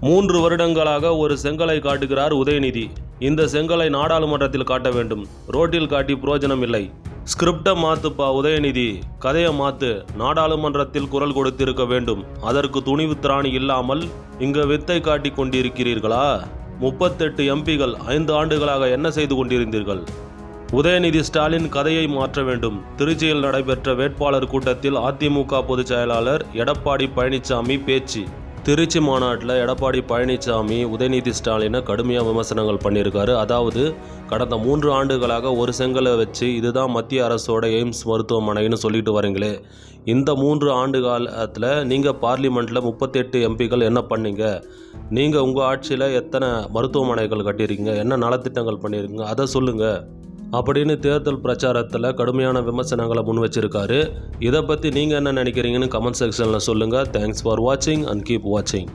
மூன்று வருடங்களாக ஒரு செங்கலை காட்டுகிறார் உதயநிதி. இந்த செங்கலை நாடாளுமன்றத்தில் காட்ட வேண்டும். ரோட்டில் காட்டி புரோஜனம் இல்லை. ஸ்கிரிப்டை மாத்துப்பா உதயநிதி. கதையை மாத்து. நாடாளுமன்றத்தில் குரல் கொடுத்திருக்க வேண்டும். அதற்கு துணிவு திராணி இல்லாமல் இங்கு வித்தை காட்டி கொண்டிருக்கிறீர்களா? முப்பத்தெட்டு எம்பிகள் ஐந்து ஆண்டுகளாக என்ன செய்து கொண்டிருந்தீர்கள்? உதயநிதி ஸ்டாலின் கதையை மாற்ற வேண்டும். திருச்சியில் நடைபெற்ற வேட்பாளர் கூட்டத்தில் அதிமுக பொதுச் செயலாளர் எடப்பாடி பழனிசாமி பேச்சு. திருச்சி மாநாட்டில் எடப்பாடி பழனிசாமி உதயநிதி ஸ்டாலினை கடுமையாக விமர்சனங்கள் பண்ணியிருக்காரு. அதாவது கடந்த மூன்று ஆண்டுகளாக ஒரு செங்கலை வச்சு இதுதான் மத்திய அரசோட எய்ம்ஸ் மருத்துவமனைன்னு சொல்லிட்டு வரீங்களே. இந்த மூன்று ஆண்டு காலத்தில் நீங்கள் பார்லிமெண்ட்டில் முப்பத்தெட்டு எம்பிக்கள் என்ன பண்ணீங்க? நீங்கள் உங்கள் ஆட்சியில் எத்தனை மருத்துவமனைகள் கட்டியிருக்கீங்க? என்ன நலத்திட்டங்கள் பண்ணியிருக்கீங்க? அதை சொல்லுங்கள் அப்படின்னு தேர்தல் பிரச்சாரத்தில் கடுமையான விமர்சனங்களை முன் வச்சிருக்காரு இதை பற்றி நீங்கள் என்ன நினைக்கிறீங்கன்னு கமெண்ட் செக்ஷனில் சொல்லுங்கள் தேங்க்ஸ் ஃபார் வாட்சிங் அண்ட் கீப் வாட்சிங்